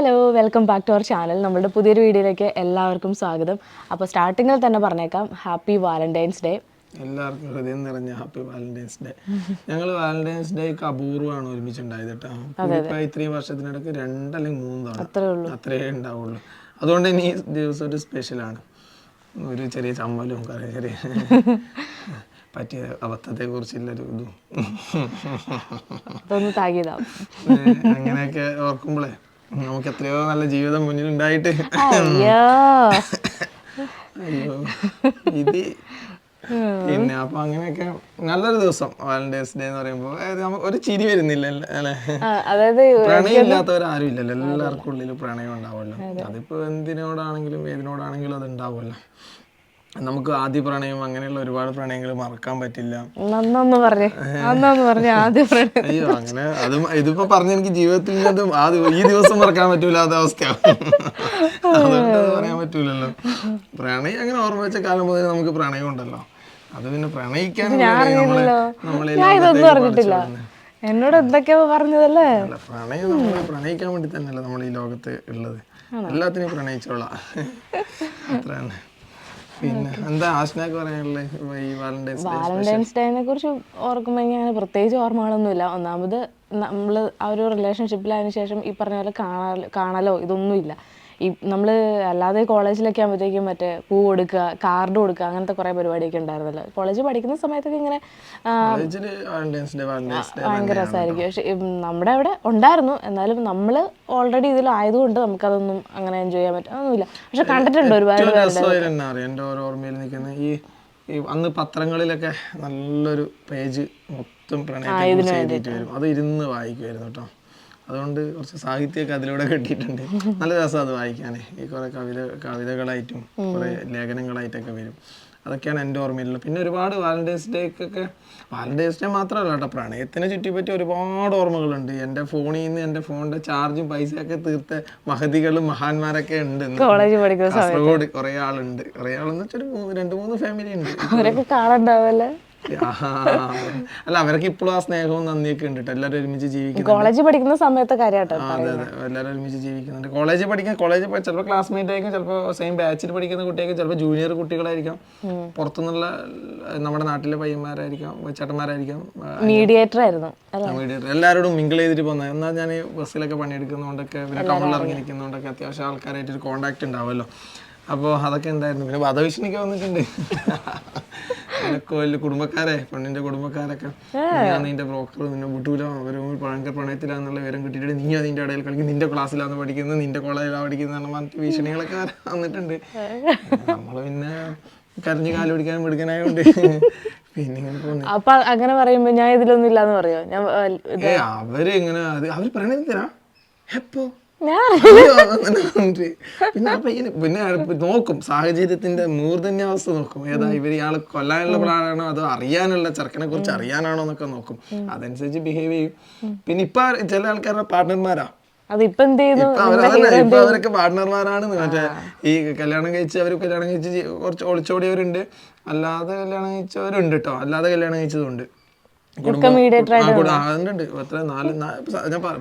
Hello welcome back to our channel നമ്മുടെ പുതിയൊരു വീഡിയോയിലേക്ക് എല്ലാവർക്കും സ്വാഗതം. അപ്പോൾ സ്റ്റാർട്ടിങ്ങിൽ തന്നെ പറഞ്ഞേക്കാം ഹാപ്പി വാലന്റൈൻസ് ഡേ എല്ലാവർക്കും ഹൃദയം നിറഞ്ഞ ഹാപ്പി വാലന്റൈൻസ് ഡേ ഞങ്ങൾ വാലന്റൈൻസ് ഡേക്ക് അപൂർവമാണ് ഒരുമിച്ചുണ്ടായത് കേട്ടോ. ഇത്രയും വർഷത്തിനിടയ്ക്ക് രണ്ടല്ലെങ്കിൽ മൂന്ന് തവണ അത്രേ ഉള്ളൂ. അത്രേ ഉണ്ടാവുള്ളൂ. അതുകൊണ്ട് ഇനി ഈ ദിവസം ഒരു സ്പെഷ്യലാണ് ഒരു ചെറിയ ചമ്മലും ചെറിയ പറ്റിയ അബദ്ധത്തെ കുറിച്ചുള്ളൊരു ഇതും. അങ്ങനെയൊക്കെ ഓർക്കുമ്പോഴേ നമുക്ക് എത്രയോ നല്ല ജീവിതം മുന്നിൽ ഉണ്ടായിട്ട് അയ്യോ. അയ്യോ. ഇത് പിന്നെ അപ്പൊ അങ്ങനെയൊക്കെ നല്ലൊരു ദിവസം വാലന്റൈൻസ് ഡേ എന്ന് പറയുമ്പോ. ഒരു ചിരി വരുന്നില്ല അല്ലേ പ്രണയം ഇല്ലാത്തവരാരും ഇല്ലല്ലോ എല്ലാവർക്കും ഉള്ളിൽ പ്രണയം ഉണ്ടാവുമല്ലോ. അതിപ്പോ എന്തിനോടാണെങ്കിലും ഏതിനോടാണെങ്കിലും അത് ഉണ്ടാവുമല്ലോ. നമുക്ക് ആദ്യ പ്രണയം അങ്ങനെയുള്ള ഒരുപാട് പ്രണയങ്ങൾ മറക്കാൻ പറ്റില്ല. അയ്യോ അങ്ങനെ അത് ഇതിപ്പോ പറഞ്ഞ എനിക്ക് ജീവിതത്തിൽ ഈ ദിവസം മറക്കാൻ പറ്റൂലാത്ത അവസ്ഥ അതുകൊണ്ട് പറയാൻ പറ്റൂലല്ലോ. പ്രണയം അങ്ങനെ ഓർമ്മ വെച്ച കാലം മുതൽ നമുക്ക് പ്രണയം ഉണ്ടല്ലോ. അത് പിന്നെ പ്രണയിക്കാൻ എന്നോട് എന്തൊക്കെയാ പറഞ്ഞതല്ലേ? പ്രണയം നമ്മൾ പ്രണയിക്കാൻ വേണ്ടി തന്നെയല്ല നമ്മൾ ഈ ലോകത്ത് ഉള്ളത്. എല്ലാത്തിനെയും പ്രണയിച്ചോളാം. അത്ര തന്നെ പിന്നെ എന്താ ആശ്നാക്ക് പറയാനുള്ളത് ഈ വാലന്റൈൻസ് വാലന്റൈൻസ് ഡേനെ കുറിച്ച് ഓർക്കുമ്പോൾ ഞാൻ പ്രത്യേകിച്ച് ഓർമ്മകളൊന്നുമില്ല. ഒന്നാമത് നമ്മൾ ആ ഒരു റിലേഷൻഷിപ്പിലായതിനു ശേഷം ഈ പറഞ്ഞ പോലെ കാണാ കാണലോ ഇതൊന്നുമില്ല. ഈ നമ്മൾ അല്ലാതെ കോളേജിലൊക്കെ ആകുമ്പോഴത്തേക്കും മറ്റേ പൂ കൊടുക്കുക കാർഡ് കൊടുക്കുക അങ്ങനത്തെ കുറേ പരിപാടിയൊക്കെ ഉണ്ടായിരുന്നല്ലോ. കോളേജിൽ പഠിക്കുന്ന സമയത്തൊക്കെ ഇങ്ങനെ ഭയങ്കര രസമായിരിക്കും പക്ഷെ നമ്മുടെ അവിടെ ഉണ്ടായിരുന്നു. എന്നാലും നമ്മൾ ഓൾറെഡി ഇതിലായതുകൊണ്ട് നമുക്കതൊന്നും അങ്ങനെ എൻജോയ് ചെയ്യാൻ പറ്റും. അതൊന്നുമില്ല. പക്ഷെ കണ്ടിട്ടുണ്ട് ഒരുപാട് എന്റെ ഓരോ ഓർമ്മയിൽ നിൽക്കുന്ന ഈ അന്ന് പത്രങ്ങളിലൊക്കെ നല്ലൊരു പേജ് മൊത്തം പ്രണയത്തെ വരും. അത് ഇരുന്ന് വായിക്കുമായിരുന്നു കേട്ടോ. അതുകൊണ്ട് കുറച്ച് സാഹിത്യമൊക്കെ അതിലൂടെ കിട്ടിയിട്ടുണ്ട്. നല്ല രസം അത് വായിക്കാനേ. ഈ കുറെ കവിത കവിതകളായിട്ടും കുറെ ലേഖനങ്ങളായിട്ടൊക്കെ വരും. അതൊക്കെയാണ് എന്റെ ഓർമ്മയിലുള്ളത്. പിന്നെ ഒരുപാട് വാലന്റൈൻസ് ഡേക്കൊക്കെ വാലന്റൈൻസ് ഡേ മാത്രമല്ല കേട്ടോ പ്രണയത്തിനെ ചുറ്റിപ്പറ്റി ഒരുപാട് ഓർമ്മകളുണ്ട്. എന്റെ ഫോണിൽ നിന്ന് എന്റെ ഫോണിന്റെ ചാർജും പൈസയൊക്കെ തീർത്ത മഹതികളും മഹാന്മാരൊക്കെ ഉണ്ട്. കാസർഗോഡ് കുറെ ആളുണ്ട്. കുറെ ആളെന്ന് വെച്ചാൽ രണ്ട് മൂന്ന് ഫാമിലി ഉണ്ട്. അവരൊക്കെ കാണണ്ടാവല്ലേ. അല്ല അവരൊക്കെ ഇപ്പോഴും ആ സ്നേഹവും നന്ദിയൊക്കെ ഉണ്ട് എല്ലാവരും ഒരുമിച്ച് ജീവിക്കുന്നു കോളേജ് പഠിക്കുന്ന സമയത്തെ കാര്യമാട്ടോ അതെ അതെ. എല്ലാവരും ഒരുമിച്ച് ജീവിക്കുന്നുണ്ട്. കോളേജിൽ പഠിക്കാൻ കോളേജിൽ ചിലപ്പോൾ ക്ലാസ്മേറ്റ് ആയിരിക്കും ചിലപ്പോൾ സെയിം ബാച്ചിൽ പഠിക്കുന്ന കുട്ടിയായിരിക്കും ചിലപ്പോൾ ജൂനിയർ കുട്ടികളായിരിക്കും. പുറത്തുനിന്നുള്ള നമ്മുടെ നാട്ടിലെ പയ്യന്മാരായിരിക്കാം ചേട്ടന്മാരായിരിക്കാം മീഡിയേറ്റർ ആയിരുന്നു മീഡിയേറ്റർ എല്ലാവരോടും മിങ്കിൾ ചെയ്തിട്ട് പോകുന്നത് എന്നാൽ ഞാൻ ബസ്സിലൊക്കെ പണിയെടുക്കുന്നതുകൊണ്ടൊക്കെ പിന്നെ ടൗണിൽ ഇറങ്ങി. നിൽക്കുന്നതുകൊണ്ടൊക്കെ അത്യാവശ്യം ആൾക്കാരായിട്ട് ഒരു കോണ്ടാക്ട് ഉണ്ടാവുമല്ലോ അപ്പോൾ അതൊക്കെ ഉണ്ടായിരുന്നു പിന്നെ വധഭീഷണിക്ക് വന്നിട്ടുണ്ട്. കോലിൽ വലിയ കുടുംബക്കാരെ പെണ്ണിന്റെ കുടുംബക്കാരൊക്കെ. ഞാൻ നിന്റെ ബ്രോക്കർ നിന്നെ വിട്ടൂല ഭയങ്കര പ്രണയത്തിലാന്നുള്ള വിവരം കിട്ടിയിട്ട് നീ അതിന്റെ ഇടയിൽ കളിക്കും നിന്റെ ക്ലാസ്സിലാണ് പഠിക്കുന്നത് നിന്റെ കോളേജിലാണ് പഠിക്കുന്നത് പറഞ്ഞിട്ട് ഭീഷണികളൊക്കെ വന്നിട്ടുണ്ട്. നമ്മൾ പിന്നെ കരഞ്ഞു കാൽ പിടിക്കാനും പിടിക്കാനായോണ്ട് പിന്നെ അപ്പൊ അങ്ങനെ പറയുമ്പോ ഞാൻ ഇതിലൊന്നും ഇല്ലാന്ന് പറയോ? ഞാൻ അവർ ഇങ്ങനെ അവർ പ്രണയത്തിലാ എപ്പോ? പിന്നെ ആ പയ്യന് പിന്നെ നോക്കും സാഹചര്യത്തിന്റെ മൂർധന്യാവസ്ഥ നോക്കും. ഏതാ ഇവർ ഇയാൾ കൊല്ലാനുള്ള പ്ലാനാണോ അതോ അറിയാനുള്ള ചെറുക്കനെ കുറിച്ച് അറിയാനാണോ എന്നൊക്കെ നോക്കും. അതനുസരിച്ച് ബിഹേവ് ചെയ്യും. പിന്നെ ഇപ്പൊ ചില ആൾക്കാരുടെ പാർട്ട്ണർമാരാ ഇപ്പൊ അവരൊക്കെ പാർട്ട്ണർമാരാണ് മറ്റേ ഈ കല്യാണം കഴിച്ച് അവർ കല്യാണം കഴിച്ച് കുറച്ച് ഒളിച്ചോടിയവരുണ്ട്. അല്ലാതെ കല്യാണം കഴിച്ചവരുണ്ട് കേട്ടോ അല്ലാതെ കല്യാണം കഴിച്ചതുണ്ട്.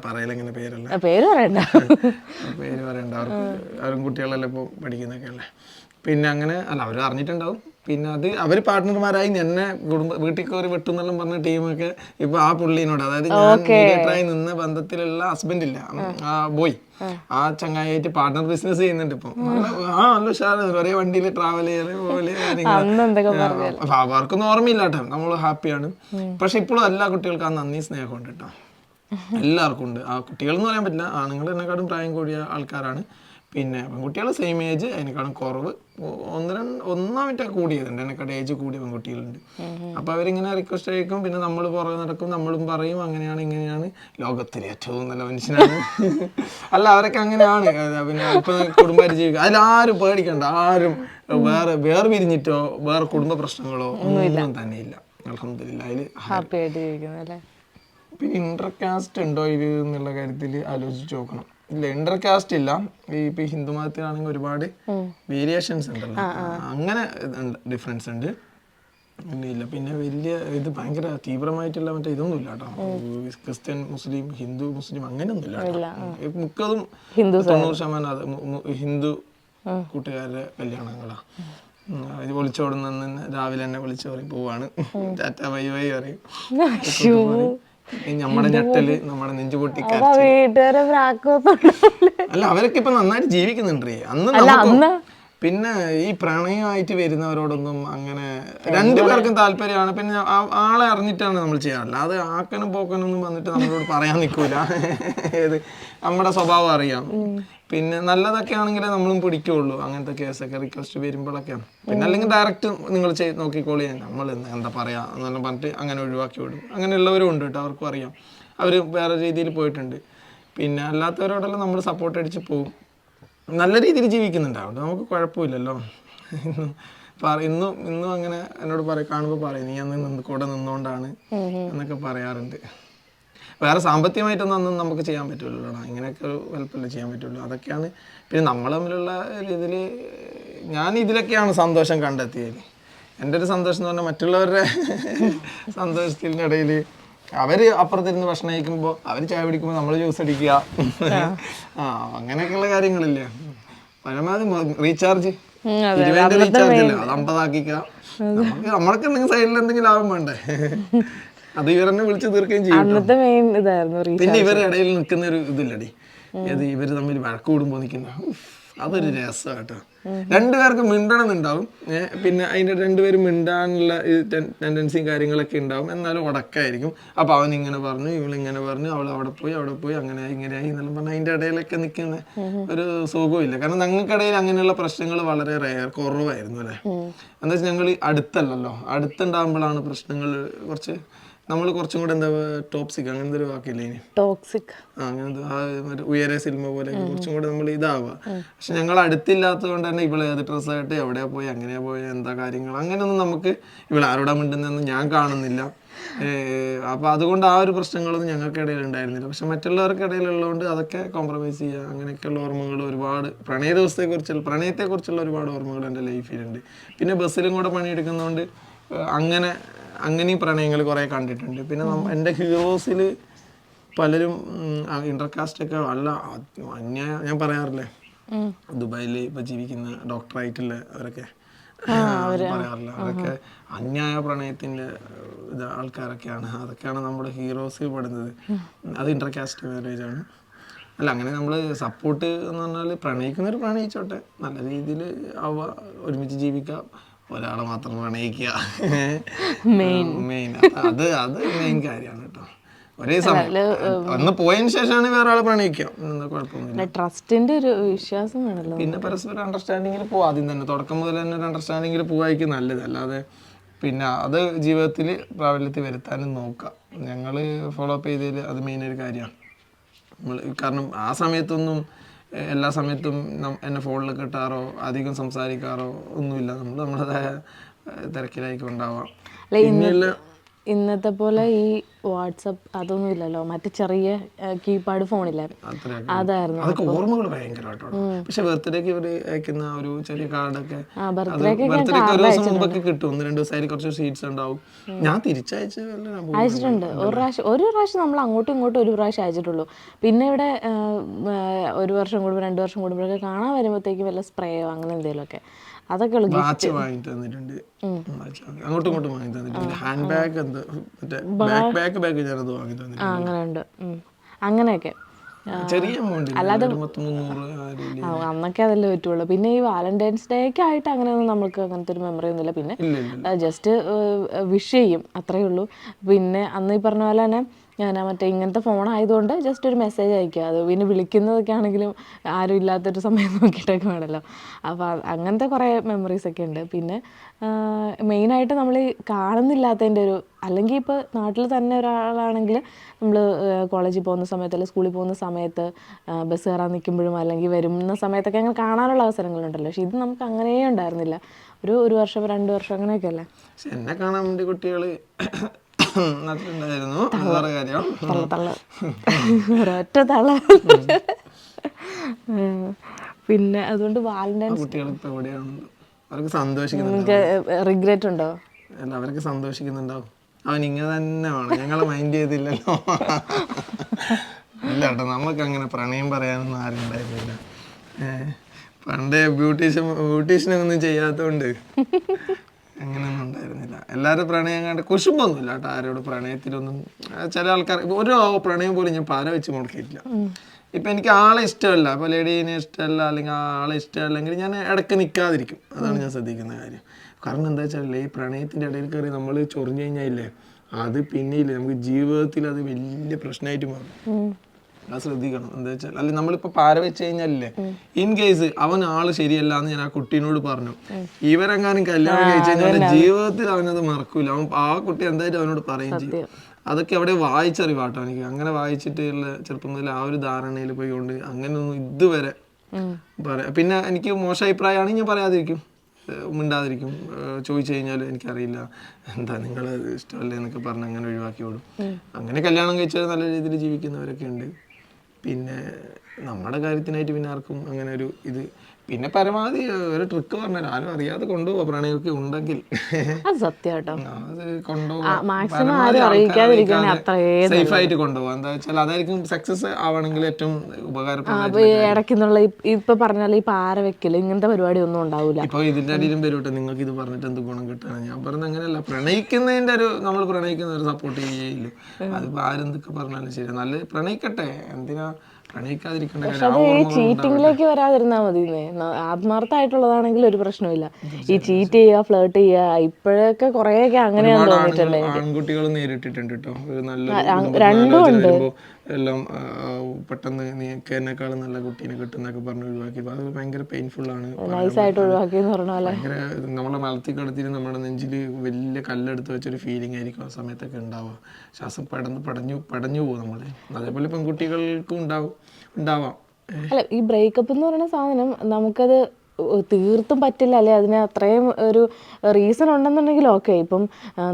പറയില്ല ഇങ്ങനെ പേരല്ല. പേര് പറയണ്ട. പേര് പറയണ്ട. അവർക്ക് അവരും കുട്ടികളെല്ലാം ഇപ്പോൾ പഠിക്കുന്നൊക്കെ അല്ലേ പിന്നെ അങ്ങനെ അല്ല അവർ അറിഞ്ഞിട്ടുണ്ടാവും. പിന്നെ അത് അവർ പാർട്ട്ണർമാരായി എന്നെ കുടുംബ വീട്ടിൽ കയറി വെട്ടുന്നെല്ലാം പറഞ്ഞ ടീമൊക്കെ ഇപ്പൊ ആ പുള്ളീനോട്. അതായത് ഞാൻ മീഡിയേറ്ററായി നിന്ന ബന്ധത്തിലുള്ള ഹസ്ബൻഡ് ഇല്ല. ആ ബോയ് ആ. ചങ്ങായിട്ട് പാർട്ണർ ബിസിനസ് ചെയ്യുന്നുണ്ട് ഇപ്പൊ. ആ നല്ല ഉഷാറാണ്. ഒരേ വണ്ടിയിൽ ട്രാവൽ ചെയ്യൽ പോലെ അപ്പൊ അവർക്കൊന്നും ഓർമ്മയില്ല കേട്ടോ. നമ്മൾ ഹാപ്പിയാണ് പക്ഷെ ഇപ്പോഴും എല്ലാ കുട്ടികൾക്കും ആ നന്ദി സ്നേഹമുണ്ട് കേട്ടോ. എല്ലാവർക്കും ഉണ്ട്. ആ കുട്ടികൾ എന്ന് പറയാൻ പറ്റില്ല. ആണുങ്ങൾ എന്നെക്കാളും പ്രായം കൂടിയ ആൾക്കാരാണ്. പിന്നെ പെൺകുട്ടികൾ സെയിം ഏജ് അതിനേക്കാളും കുറവ്. ഒന്ന് രണ്ട് ഒന്നാമത്തെ കൂടിയതുണ്ട്. എന്നെക്കാട് ഏജ് കൂടിയ പെൺകുട്ടികളുണ്ട്. അപ്പൊ അവരിങ്ങനെ റിക്വസ്റ്റ് അയക്കും. പിന്നെ നമ്മൾ പുറകെ നടക്കും. നമ്മളും പറയും അങ്ങനെയാണ് ഇങ്ങനെയാണ്. ലോകത്തിലെ ഏറ്റവും നല്ല മനുഷ്യനാണ്. അല്ല അവരൊക്കെ അങ്ങനെയാണ്. പിന്നെ ഇപ്പൊ കുടുംബമായിട്ട് ജീവിക്കുക അതിലാരും പേടിക്കണ്ട. ആരും വേറെ വേറെ പിരിഞ്ഞിട്ടോ വേറെ കുടുംബ പ്രശ്നങ്ങളോ ഒന്നും തന്നെ ഇല്ല അലഹമില്ല ഹാപ്പി ആയിട്ട് ജീവിക്കുന്നു അല്ലേ? പിന്നെ ഇന്റർകാസ്റ്റ് ഉണ്ടോ ഇത് എന്നുള്ള കാര്യത്തിൽ ആലോചിച്ച് നോക്കണം. ഇല്ല ഇന്റർ കാസ്റ്റ് ഇല്ല. ഈ ഇപ്പൊ ഹിന്ദു മതത്തിലാണെങ്കിൽ ഒരുപാട് വേരിയേഷൻസ് ഉണ്ടല്ലോ. അങ്ങനെ ഡിഫറൻസ് ഉണ്ട്. ഇല്ല പിന്നെ വലിയ ഇത് ഭയങ്കര തീവ്രമായിട്ടുള്ള മറ്റേ ഇതൊന്നും ഇല്ല കേട്ടോ ക്രിസ്ത്യൻ മുസ്ലിം ഹിന്ദു മുസ്ലിം അങ്ങനെയൊന്നും ഇല്ല മുക്കതും തൊണ്ണൂറ് ശതമാനം ഹിന്ദു കൂട്ടുകാരുടെ കല്യാണങ്ങളാ. ഇത് വിളിച്ചോടുന്ന രാവിലെ തന്നെ വിളിച്ചു പറയും പോവാണ്. ടാറ്റ വൈ വൈ പറയും. നമ്മുടെ ഞെട്ടൽ നമ്മുടെ അപ്പൊ വീട്ടുകാരെ അല്ല അവരൊക്കെ ഇപ്പൊ നന്നായിട്ട് ജീവിക്കുന്നുണ്ട് അന്ന് നമുക്ക് പിന്നെ ഈ പ്രണയമായിട്ട് വരുന്നവരോടൊന്നും അങ്ങനെ രണ്ടു പേർക്കും താല്പര്യമാണ്. പിന്നെ ആളെ അറിഞ്ഞിട്ടാണ് നമ്മൾ ചെയ്യാറില്ല അത് ആക്കനും ഒന്നും വന്നിട്ട് നമ്മളോട് പറയാൻ നിൽക്കൂല. ഏത്? നമ്മുടെ സ്വഭാവം അറിയാം. പിന്നെ നല്ലതൊക്കെ ആണെങ്കിൽ നമ്മളും പിടിക്കുള്ളൂ. അങ്ങനത്തെ കേസൊക്കെ റിക്വസ്റ്റ് വരുമ്പോഴൊക്കെയാണ്. പിന്നെ അല്ലെങ്കിൽ ഡയറക്റ്റ് നിങ്ങൾ ചെയ്ത് നോക്കിക്കോളി. നമ്മൾ എന്താ പറയാ എന്നെല്ലാം പറഞ്ഞിട്ട് അങ്ങനെ ഒഴിവാക്കി വിടും. അങ്ങനെയുള്ളവരും ഉണ്ട് കേട്ടോ അവർക്കും അറിയാം. അവർ വേറെ രീതിയിൽ പോയിട്ടുണ്ട്. പിന്നെ അല്ലാത്തവരോടെല്ലാം നമ്മൾ സപ്പോർട്ട് അടിച്ച് പോകും നല്ല രീതിയിൽ ജീവിക്കുന്നുണ്ട്. അതുകൊണ്ട് നമുക്ക് കുഴപ്പമില്ലല്ലോ. ഇന്നും പറ- ഇന്നും ഇന്നും അങ്ങനെ എന്നോട് പറയും കാണുമ്പോൾ പറയും നീ അന്ന് നിന്ന് കൂടെ നിന്നുകൊണ്ടാണ് എന്നൊക്കെ പറയാറുണ്ട്. വേറെ സാമ്പത്തികമായിട്ടൊന്നും അന്നും നമുക്ക് ചെയ്യാൻ പറ്റുമല്ലോ ഇങ്ങനെയൊക്കെ ഒരു വലുപ്പമല്ലേ ചെയ്യാൻ പറ്റുള്ളൂ അതൊക്കെയാണ്. പിന്നെ നമ്മൾ തമ്മിലുള്ള ഇതിൽ ഞാൻ ഇതിലൊക്കെയാണ് സന്തോഷം കണ്ടെത്തിയത്. എന്റെ ഒരു സന്തോഷം എന്ന് പറഞ്ഞാൽ മറ്റുള്ളവരുടെ സന്തോഷത്തിനിടയിൽ അവർ അവർ അപ്പുറത്തിരുന്ന് ഭക്ഷണം കഴിക്കുമ്പോൾ അവർ ചായ പിടിക്കുമ്പോൾ നമ്മൾ ജ്യൂസ് അടിക്കുക. ആ. അങ്ങനെയൊക്കെയുള്ള കാര്യങ്ങളില്ലേ. പരമാവധി റീചാർജ്. റീചാർജ് അല്ല? അത് അമ്പതാക്കിക്കുക. നമുക്ക് നമ്മൾക്ക് എന്തെങ്കിലും സൈഡിൽ എന്തെങ്കിലും ലാഭം വേണ്ടേ? അത് ഇവരെന്നെ വിളിച്ചു തീർക്കുകയും ചെയ്യും അന്നത്തെ മെയിൻ ഇതായിരുന്നു പിന്നെ ഇവരുടെ ഇടയിൽ നിൽക്കുന്ന ഒരു ഇതില്ലടി. ഏത് ഇവർ തമ്മിൽ വഴക്ക് കൂടുമ്പോ നിൽക്കുന്ന. അതൊരു രസം കേട്ടോ. രണ്ടുപേർക്ക് മിണ്ടണമെന്നുണ്ടാവും. പിന്നെ അതിന്റെ രണ്ടുപേരും മിണ്ടാനുള്ള ടെൻഡൻസിയും കാര്യങ്ങളൊക്കെ ഉണ്ടാവും. എന്നാലും ഉടക്കായിരിക്കും. അപ്പൊ അവൻ ഇങ്ങനെ പറഞ്ഞു ഇവളിങ്ങനെ പറഞ്ഞു അവൾ അവിടെ പോയി അവിടെ പോയി അങ്ങനെ ഇങ്ങനെയായി എന്നെല്ലാം പറഞ്ഞാൽ അതിന്റെ ഇടയിലൊക്കെ നിൽക്കുന്ന ഒരു സുഖമില്ല കാരണം ഞങ്ങൾക്കിടയിൽ അങ്ങനെയുള്ള പ്രശ്നങ്ങൾ വളരെ റെയർ കുറവായിരുന്നു അല്ലേ? എന്താ വെച്ചാൽ ഞങ്ങൾ അടുത്തല്ലല്ലോ. അടുത്തുണ്ടാകുമ്പോഴാണ് പ്രശ്നങ്ങൾ കുറച്ച് നമ്മൾ കുറച്ചും കൂടെ എന്താ ടോക്സിക് അങ്ങനത്തെ ഒരു വാക്കില്ലേ ഇനി? ടോക്സിക് ആ, അങ്ങനത്തെ ആ മറ്റേ ഉയരെ സിനിമ പോലെ കുറച്ചും കൂടെ നമ്മൾ ഇതാവുക പക്ഷെ ഞങ്ങൾ അടുത്തില്ലാത്തത് കൊണ്ട് തന്നെ ഇവളെ ഏത് ഡ്രസ്സായിട്ട് എവിടെയാ പോയി എങ്ങനെയാ പോയി എന്താ കാര്യങ്ങൾ അങ്ങനെയൊന്നും നമുക്ക് ഇവിടെ ആരോടാ മിണ്ടുന്നതെന്ന് ഞാൻ കാണുന്നില്ല. അപ്പൊ അതുകൊണ്ട് ആ ഒരു പ്രശ്നങ്ങളൊന്നും ഞങ്ങൾക്കിടയിൽ ഉണ്ടായിരുന്നില്ല. പക്ഷെ മറ്റുള്ളവർക്ക് ഇടയിലുള്ളതുകൊണ്ട് അതൊക്കെ കോംപ്രമൈസ് ചെയ്യുക അങ്ങനെയൊക്കെയുള്ള ഓർമ്മകൾ ഒരുപാട് പ്രണയ ദിവസത്തെക്കുറിച്ചുള്ള പ്രണയത്തെക്കുറിച്ചുള്ള ഒരുപാട് ഓർമ്മകൾ എന്റെ ലൈഫിലുണ്ട് പിന്നെ ബസ്സിലും കൂടെ പണിയെടുക്കുന്നതുകൊണ്ട് ഏഹ് അങ്ങനെ പ്രണയങ്ങൾ കുറേ കണ്ടിട്ടുണ്ട്. പിന്നെ എന്റെ ഹീറോസിൽ പലരും ഇന്റർകാസ്റ്റ് ഒക്കെ വല്ല അന്യായ ഞാൻ പറയാറില്ലേ? ദുബായിൽ ഇപ്പൊ ജീവിക്കുന്ന ഡോക്ടറായിട്ടുള്ള അവരൊക്കെ. പറയാറില്ല. അവരൊക്കെ അന്യായ പ്രണയത്തിന്റെ ഇത് ആൾക്കാരൊക്കെയാണ്. അതൊക്കെയാണ് നമ്മുടെ ഹീറോസ് പെടുന്നത്. അത് ഇന്റർകാസ്റ്റ് മാരേജ് ആണ്. അല്ല അങ്ങനെ നമ്മൾ സപ്പോർട്ട് എന്ന് പറഞ്ഞാൽ പ്രണയിക്കുന്നവർ പ്രണയിച്ചോട്ടെ. നല്ല രീതിയിൽ അവ ഒരുമിച്ച് ജീവിക്കാം. ഒരാളെ മാത്രം പ്രണയിക്കുക. മെയിൻ. അത് അത് മെയിൻ കാര്യമാണ് കേട്ടോ. ഒരേ സമയം. ഒന്ന് പോയതിന് ശേഷമാണ് വേറെ ആളെ പ്രണയിക്കുക ട്രസ്റ്റിന്റെ ഒരു വിശ്വാസം വേണല്ലോ. പിന്നെ പരസ്പരം അണ്ടർസ്റ്റാൻഡിങ്ങിൽ പോവാ ആദ്യം തന്നെ. തുടക്കം മുതൽ തന്നെ ഒരു അണ്ടർസ്റ്റാൻഡിങ്ങിൽ പോവായിരിക്കും നല്ലത്. അല്ലാതെ പിന്നെ അത് ജീവിതത്തിൽ പ്രാബല്യത്തിൽ വരുത്താനും നോക്കുക ഞങ്ങൾ ഫോളോ അപ്പ് ചെയ്തതിൽ അത് മെയിൻ ഒരു കാര്യമാണ്. നമ്മൾ കാരണം ആ സമയത്തൊന്നും എല്ലാ സമയത്തും എന്നെ ഫോണിൽ കിട്ടാറോ അധികം സംസാരിക്കാറോ ഒന്നുമില്ല. നമ്മൾ നമ്മുടേതായ ഏഹ്, തിരക്കിലായിരിക്കും ഉണ്ടാവാം പിന്നെയുള്ള ഇന്നത്തെ പോലെ ഈ വാട്സപ്പ് അതൊന്നും ഇല്ലല്ലോ. മറ്റു ചെറിയ കീപാഡ് ഫോണില്ലായിരുന്നു അതായിരുന്നു. അതൊക്കെ ഓർമ്മകൾ ഭയങ്കരമായിട്ടോ പക്ഷെ ബർത്ത്ഡേക്ക് ഇവർ അയക്കുന്ന ഒരു ചെറിയ കാർഡൊക്കെ ബർത്ത്ഡേക്ക് ഒരു ദിവസം മുമ്പൊക്കെ കിട്ടും. ഒന്ന് രണ്ട് ദിവസം അതിൽ കുറച്ച് സ്വീറ്റ്സ് ഉണ്ടാവും. ഞാൻ തിരിച്ചയച്ച്. അയച്ചിട്ടുണ്ട്. ഒരു പ്രാവശ്യം ഒരു പ്രാവശ്യം നമ്മൾ അങ്ങോട്ടും ഇങ്ങോട്ടും ഒരു പ്രാവശ്യം അയച്ചിട്ടുള്ളൂ. പിന്നെ ഇവിടെ ഒരു വർഷം കൂടുമ്പോൾ രണ്ട് വർഷം കൂടുമ്പോഴൊക്കെ കാണാൻ വരുമ്പോഴത്തേക്കും വല്ല സ്പ്രേയോ അങ്ങനെ എന്തെങ്കിലുമൊക്കെ. അതൊക്കെ വാച്ച് വാങ്ങി തന്നിട്ടുണ്ട്. അങ്ങോട്ടും ഇങ്ങോട്ടും വാങ്ങി തന്നിട്ടുണ്ട്. ഹാൻഡ് ബാഗ് എന്ത് മറ്റേ ബാക്ക് ബാക്ക് ബാഗ് ഞാനത് വാങ്ങി തന്നിട്ടുണ്ട്. അങ്ങനെ ഉണ്ട് അങ്ങനെയൊക്കെ. ചെറിയ എമൗണ്ട് അല്ലാതെ അന്നൊക്കെ അതല്ലേ പറ്റുള്ളൂ. പിന്നെ ഈ വാലന്റൈൻസ് ഡേ ഒക്കെ ആയിട്ട് അങ്ങനെയൊന്നും നമുക്ക് അങ്ങനത്തെ ഒരു മെമ്മറി ഒന്നുമില്ല. പിന്നെ ജസ്റ്റ് വിഷ് ചെയ്യും. അത്രയേ ഉള്ളൂ. പിന്നെ അന്ന് ഈ പറഞ്ഞ പോലെ തന്നെ ഞാൻ മറ്റേ ഇങ്ങനത്തെ ഫോൺ ആയതുകൊണ്ട് ജസ്റ്റ് ഒരു മെസ്സേജ് അയക്കുക അത് പിന്നെ വിളിക്കുന്നതൊക്കെ ആണെങ്കിലും ആരും ഇല്ലാത്തൊരു സമയം നോക്കിയിട്ടൊക്കെ വേണമല്ലോ. അപ്പോൾ അങ്ങനത്തെ കുറേ മെമ്മറീസ് ഒക്കെ ഉണ്ട്. പിന്നെ മെയിനായിട്ട് നമ്മൾ കാണുന്നില്ലാത്തതിന്റെ ഒരു അല്ലെങ്കിൽ ഇപ്പോൾ നാട്ടിൽ തന്നെ ഒരാളാണെങ്കിൽ നമ്മൾ കോളേജിൽ പോകുന്ന സമയത്ത് അല്ലെങ്കിൽ സ്കൂളിൽ പോകുന്ന സമയത്ത് ബസ് കയറാൻ നിൽക്കുമ്പോഴും അല്ലെങ്കിൽ വരുന്ന സമയത്തൊക്കെ അങ്ങനെ കാണാനുള്ള അവസരങ്ങളുണ്ടല്ലോ. പക്ഷേ ഇത് നമുക്ക് അങ്ങനെയേ ഉണ്ടായിരുന്നില്ല. ഒരു ഒരു വർഷം രണ്ട് വർഷം അങ്ങനെയൊക്കെ അല്ലേ? എന്നെ കാണാൻ വേണ്ടി കുട്ടികൾ നാട്ടിലുണ്ടായിരുന്നു അത് വേറെ കാര്യം. തള്ള തള്ള. ഒരൊറ്റ തള്ള. പിന്നെ അതുകൊണ്ട് വാലന്റൈൻസ് കുട്ടികൾ ഇപ്പൊ എവിടെയാണ്? അവർക്ക് സന്തോഷിക്കുന്നുണ്ട് റിഗ്രറ്റ് ഉണ്ടോ? അല്ല അവർക്ക് സന്തോഷിക്കുന്നുണ്ടാവും. അവൻ ഇങ്ങനെ തന്നെ വേണം. ഞങ്ങളെ മൈൻഡ് ചെയ്തില്ലല്ലോ. ഇല്ല കേട്ടോ നമുക്ക് അങ്ങനെ പ്രണയം പറയാനൊന്നും ആരും ഉണ്ടായിരുന്നില്ല. പണ്ട് ബ്യൂട്ടീഷ്യൻ ഒന്നും ചെയ്യാത്തതുകൊണ്ട് അങ്ങനെയൊന്നും ഉണ്ടായിരുന്നില്ല. എല്ലാവരും പ്രണയം കണ്ട് കുശുമ്പൊന്നുമില്ല കേട്ടോ ആരോട് പ്രണയത്തിലൊന്നും. ചില ആൾക്കാർ ഒരു പ്രണയം പോലും ഞാൻ പാര വെച്ച് മുടക്കിയിട്ടില്ല. ഇപ്പം എനിക്ക് ആളെ ഇഷ്ടമല്ല. ഇപ്പോൾ ലേഡീനെ ഇഷ്ടമല്ല അല്ലെങ്കിൽ ആളെ ഇഷ്ടമല്ലെങ്കിൽ ഞാൻ ഇടയ്ക്ക് നിൽക്കാതിരിക്കും അതാണ് ഞാൻ ശ്രദ്ധിക്കുന്ന കാര്യം. കാരണം എന്താ വെച്ചാൽ ഈ പ്രണയത്തിന്റെ ഇടയിൽ കയറി നമ്മൾ ചൊറിഞ്ഞു കഴിഞ്ഞാലേ അത് പിന്നെയില്ലേ നമുക്ക് ജീവിതത്തിൽ അത് വലിയ പ്രശ്നമായിട്ട് മാറും. അത് ശ്രദ്ധിക്കണം. എന്താ വെച്ചാൽ അല്ലെ നമ്മളിപ്പോ പാര വെച്ച് കഴിഞ്ഞാലേ ഇൻ കേസ് അവൻ ആൾ ശരിയല്ല എന്ന് ഞാൻ ആ കുട്ടീനോട് പറഞ്ഞു. ഇവരെങ്ങാനും കല്യാണം കഴിച്ചു കഴിഞ്ഞാൽ ജീവിതത്തിൽ അവനത് മറക്കൂല. അവൻ ആ കുട്ടി എന്തായാലും അവനോട് പറയും ചെയ്യും. അതൊക്കെ അവിടെ വായിച്ചറിവാട്ടോ എനിക്ക്. അങ്ങനെ വായിച്ചിട്ടുള്ള ചെറുപ്പം മുതൽ ആ ഒരു ധാരണയിൽ പോയിക്കൊണ്ട് അങ്ങനെയൊന്നും ഇതുവരെ. പറയാം. പിന്നെ എനിക്ക് മോശം അഭിപ്രായമാണ് ഞാൻ പറയാതിരിക്കും. മിണ്ടാതിരിക്കും. ചോദിച്ചു കഴിഞ്ഞാൽ എനിക്കറിയില്ല. എന്താ നിങ്ങൾ ഇഷ്ടമല്ലേ എന്നൊക്കെ പറഞ്ഞ് അങ്ങനെ ഒഴിവാക്കി വിടും അങ്ങനെ കല്യാണം കഴിച്ചാൽ നല്ല രീതിയിൽ ജീവിക്കുന്നവരൊക്കെ ഉണ്ട്. പിന്നെ നമ്മുടെ കാര്യത്തിനായിട്ട് പിന്നെ ആർക്കും അങ്ങനെ ഒരു ഇത്. പിന്നെ പരമാവധി ഒരു ട്രിക്ക് പറഞ്ഞു ആരും അറിയാതെ കൊണ്ടുപോകാം പ്രണയമൊക്കെ ഉണ്ടെങ്കിൽ. അത് സത്യം കേട്ടോ. അത്രേ സേഫ് ആയിട്ട് കൊണ്ടുപോകാം എന്താ വെച്ചാൽ അതായിരിക്കും സക്സസ് ആവണമെങ്കിൽ ഏറ്റവും ഉപകാരപ്രദം ഇടയ്ക്കുന്നുള്ള ഇപ്പൊ പറഞ്ഞാൽ ഈ പാര വെക്കൽ ഇങ്ങനത്തെ പരിപാടി ഒന്നും ഉണ്ടാവില്ല ഇപ്പൊ ഇതിന്റെ അടിയിലും വരൂട്ടെ. നിങ്ങൾക്ക് ഇത് പറഞ്ഞിട്ട് എന്ത് ഗുണം കിട്ടാണ് ഞാൻ പറഞ്ഞ അങ്ങനെയല്ല. പ്രണയിക്കുന്നതിന്റെ ഒരു നമ്മൾ പ്രണയിക്കുന്ന ഒരു സപ്പോർട്ട് ചെയ്യില്ല അതിപ്പോ ആരെന്തൊക്കെ പറഞ്ഞാലും ശരി നല്ല പ്രണയിക്കട്ടെ. എന്തിനാ അത് ഈ ചീറ്റിംഗിലേക്ക് ചീറ്റിങ്ങിലേക്ക് വരാതിരുന്നാ മതി ആത്മാർത്ഥമായിട്ടുള്ളതാണെങ്കിൽ ഒരു പ്രശ്നമില്ല ഈ ചീറ്റ് ചെയ്യുക ഫ്ലേർട്ട് ചെയ്യുക ഇപ്പോഴൊക്കെ കുറെയൊക്കെ അങ്ങനെയാണ് തോന്നിയിട്ടുണ്ടെങ്കിൽ തോന്നിയിട്ടുണ്ട് ആണുങ്ങൾ ആൺകുട്ടികൾ നേരിട്ടിട്ടുണ്ട് കേട്ടോ ഒരു നല്ല രണ്ടും ഉണ്ട്. എല്ലാം പെട്ടെന്ന് നീക്ക് എന്നെക്കാളും നല്ല കുട്ടീനെ കിട്ടുന്നൊക്കെ പറഞ്ഞ് ഒഴിവാക്കി. അത് ഭയങ്കര പോലെ. ഭയങ്കര നമ്മളെ മലത്തി കിടത്തിട്ട് നമ്മുടെ നെഞ്ചിൽ വലിയ കല്ലെടുത്ത് വെച്ചൊരു ഫീലിംഗ് ആയിരിക്കും ആ സമയത്തൊക്കെ ഉണ്ടാവുക. ശ്വാസം പടന്ന് പടഞ്ഞു പടഞ്ഞു പോകും നമ്മൾ അതേപോലെ പെൺകുട്ടികൾക്കും ഉണ്ടാവും ഉണ്ടാവാം. അല്ല ഈ ബ്രേക്കപ്പ് എന്ന് പറയുന്ന സാധനം നമുക്കത് തീർത്തും പറ്റില്ല അല്ലെ? അതിന് അത്രയും ഒരു റീസൺ ഉണ്ടെന്നുണ്ടെങ്കിൽ ഓക്കെ ഇപ്പം